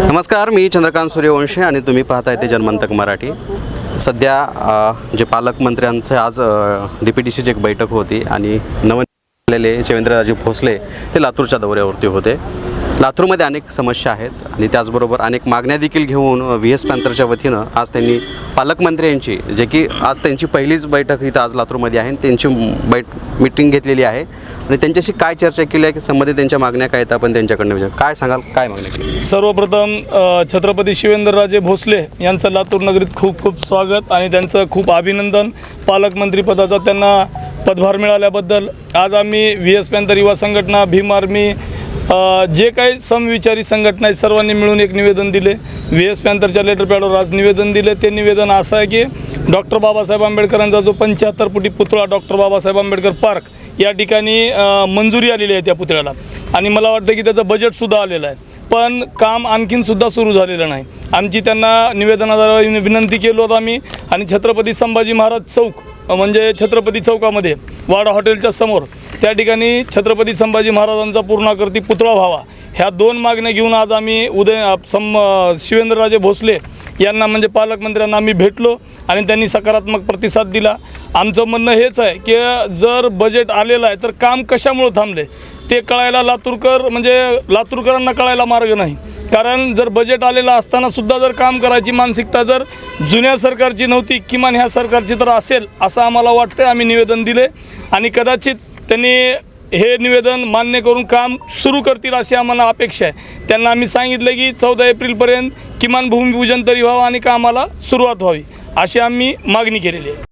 नमस्कार मी चंद्रकांत सूर्यवंशी आणि तुम्ही पाहताय ते जनमंतक मराठी. सध्या जे पालकमंत्र्यांचं आज डी पी टी सीची एक बैठक होती आणि नवलेले शिवेंद्रराजे भोसले ते लातूरच्या दौऱ्यावरती होते. लातूरमध्ये अनेक समस्या आहेत आणि त्याचबरोबर अनेक मागण्या देखील घेऊन व्ही एस पॅन्थरच्या वतीनं आज त्यांनी पालकमंत्र्यांची जे की आज त्यांची पहिलीच बैठक इथं आज लातूरमध्ये आहे आणि त्यांची बैठ मिटिंग घेतलेली आहे. आणि त्यांच्याशी काय चर्चा केली आहे की संबंधित त्यांच्या मागण्या काय आहेत आपण त्यांच्याकडनं विचार. काय सांगाल काय मागण्या केली सर्वप्रथम छत्रपती शिवेंद्रराजे भोसले यांचं लातूर नगरीत खूप खूप स्वागत आणि त्यांचं खूप अभिनंदन. पालकमंत्रीपदाचा त्यांना पदभार मिळाल्याबद्दल. आज आम्ही व्ही एस पॅन्थर युवा संघटना भीम आर्मी जे काही समविचारी संघटना आहेत सर्वांनी मिळून एक निवेदन दिले. व्ही एस पॅन्थरच्या लेटर पॅडवर आज निवेदन दिले. ते निवेदन असं आहे की डॉक्टर बाबासाहेब आंबेडकरांचा जो पंच्याहत्तर फुटी पुतळा डॉक्टर बाबासाहेब आंबेडकर पार्क या ठिकाणी मंजुरी आलेली आहे त्या पुतळ्याला. आणि मला वाटतं की त्याचं बजेटसुद्धा आलेलं आहे. पण काम आणखीनसुद्धा सुरू झालेलं नाही. आमची त्यांना निवेदनाद्वारे विनंती केलो होतो आम्ही. आणि छत्रपती संभाजी महाराज चौक म्हणजे छत्रपती चौकामध्ये वाडा हॉटेलच्या समोर त्या ठिकाणी छत्रपती संभाजी महाराजांचा पूर्णाकृती पुतळा व्हावा. ह्या दोन मागण्या घेऊन आज आम्ही उदय सं सम शिवेंद्रराजे भोसले यांना म्हणजे पालकमंत्र्यांना आम्ही भेटलो आणि त्यांनी सकारात्मक प्रतिसाद दिला. आमचं म्हणणं हेच आहे की जर बजेट आलेलं आहे तर काम कशामुळं थांबले? ते कळायला लातूरकर म्हणजे लातूरकरांना कळायला मार्ग नाही. कारण जर बजेट आलेलं असताना सुद्धा जर काम करायची मानसिकता जर जुन्या सरकारची नव्हती किमान ह्या सरकारची तर असेल असं आम्हाला वाटतं आम्ही निवेदन दिले आणि कदाचित त्यांनी हे निवेदन मान्य करून काम सुरू करतील अशी आम्हाला अपेक्षा आहे. त्यांना आम्ही सांगितलं की चौदा एप्रिलपर्यंत किमान भूमिपूजन तरी व्हावं आणि कामाला सुरुवात व्हावी अशी आम्ही मागणी केलेली आहे.